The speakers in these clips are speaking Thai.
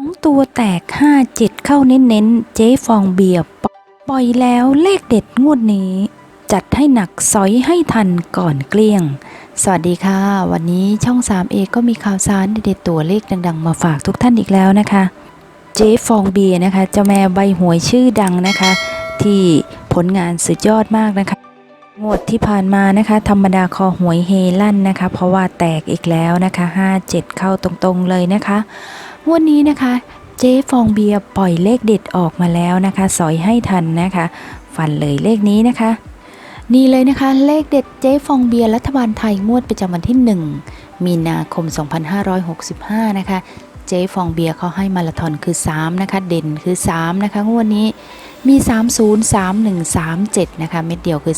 องตัวแตก 5 7 เข้าเน้นๆ เจ๊ฟองเบียร์ปล่อยแล้วเลขเด็ดงวดนี้ จัดให้หนักสอยให้ทันก่อนเกลี้ยง สวัสดีค่ะ วันนี้ช่อง 3A ก็มีข่าวสารเด็ดตัวเลขดังๆ มาฝากทุกท่านอีกแล้วนะคะ เจ๊ฟองเบียร์นะคะเจ้าแม่ใบหวยชื่อดังนะคะ ที่ผลงานสุดยอดมากนะคะ งวดที่ผ่านมานะคะ ธรรมดาคอหวยเฮลั่นนะคะ เพราะว่าแตกอีกแล้วนะคะ 5 7 เข้าตรงๆเลยนะคะ วันนี้นะคะ เจ๊ฟองเบียร์ปล่อยเลขเด็ดออกมาแล้วนะคะ สอยให้ทันนะคะ ฟันเลยเลขนี้นะคะ นี่เลยนะคะ เลขเด็ดเจ๊ฟองเบียร์รัฐบาลไทยงวดประจำวันที่ 1 มีนาคม 2565 นะคะ เจ๊ฟองเบียร์เขาให้มาราธอนคือ 3 นะคะ เด่นคือ 3 นะคะ งวดนี้มี 30 31 37 นะคะ เม็ดเดียวคือ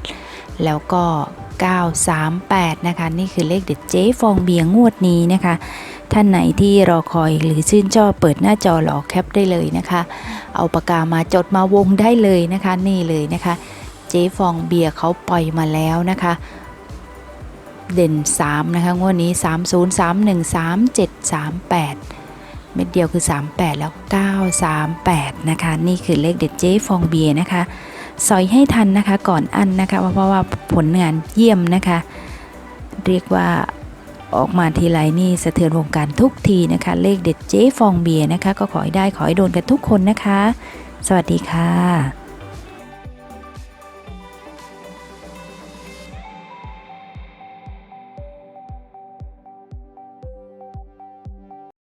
38 แล้วก็ 938 นะคะ นี่คือเลขเด็ดเจ๊ฟองเบียร์งวดนี้นะคะ ท่านไหนที่รอคอยหรือชื่นชอบเปิดหน้าจอรอแคปได้เลยนะคะ เอาปากกามาจดมาวงได้เลยนะคะนี่เลยนะคะ เจ๊ฟองเบียร์เขาปล่อยมาแล้วนะคะเด่น 3 นะคะ งวดนี้ 3 0 3 1 3 7 3 8 เม็ดเดียวคือ 38 แล้ว 938 นะคะ นี่คือเลขเด็ดเจ๊ฟองเบียร์นะคะ สอยให้ทันนะคะก่อนอันนะคะ เพราะว่าผลงานเยี่ยมนะคะ เรียกว่า ออกมาทีไรนี่สะเทือนวงการทุกทีนะคะ เลขเด็ดเจ๊ฟองเบียร์นะคะ ก็ขอให้ได้ขอให้โดนกันทุกคนนะคะ สวัสดีค่ะ